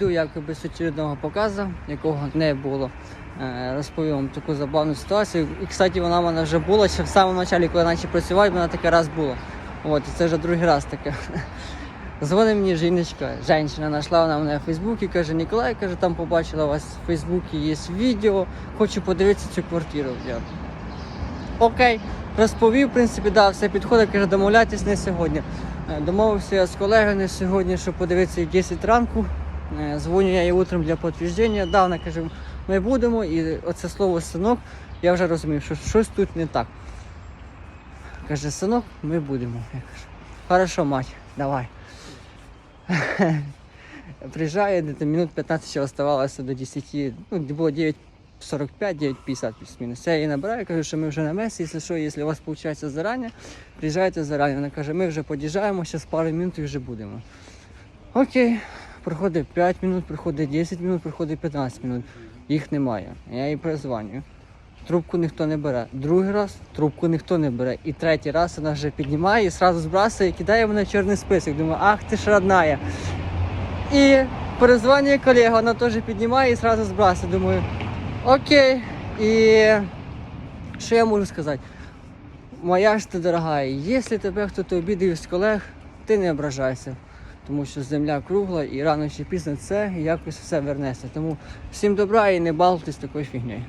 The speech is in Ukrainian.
Йду якоби з очередного показу, якого не було. Е, Розповім вам таку забавну ситуацію. І, кстати, вона в мене вже була ще в самому початку, коли я почав працювати, вона таке раз була. От, і це вже другий раз таке. Дзвонить мені жіночка, жінка знайшла вона мене в Фейсбуці, каже, Ніколай, каже, там побачила у вас в Фейсбуці є відео, хочу подивитися цю квартиру. Я, Окей, розповів, в принципі, да, все підходить, каже, домовлятись не сьогодні. Е, Домовився я з колегою не сьогодні, щоб подивитися в 10 ранку. Е, Дзвоню я їй утром для підтвердження. Да, вона каже, ми будемо, і оце слово синок, я вже розумів, що щось тут не так. Каже, синок, ми будемо. Я кажу, хорошо, мать, давай. Приїжджає, де минут 15 ще оставалося до 10, ну, було 9.45, 9.50 плюс-мінус. Я її набираю, кажу, що ми вже на месі, якщо що, якщо у вас виходить зарані, приїжджайте зарані. Вона каже, ми вже під'їжджаємо, ще пару минут і вже будемо. Окей, проходить 5 минут, проходить 10 минут, проходить 15 минут. Їх немає. Я їй перезвоню. Трубку ніхто не бере. Другий раз трубку ніхто не бере. І третій раз вона вже піднімає і одразу збрасує і кидає мене чорний список. Думаю, ах ти ж родная. І перезвонює колега, вона теж піднімає і одразу збрасує. Думаю, окей. І що я можу сказати? Моя ж ти дорога, якщо тебе хтось обідає з колег, ти не ображайся. Тому що земля кругла і рано чи пізно це якось все вернеться. Тому всім добра і не балтесь такою фігнею.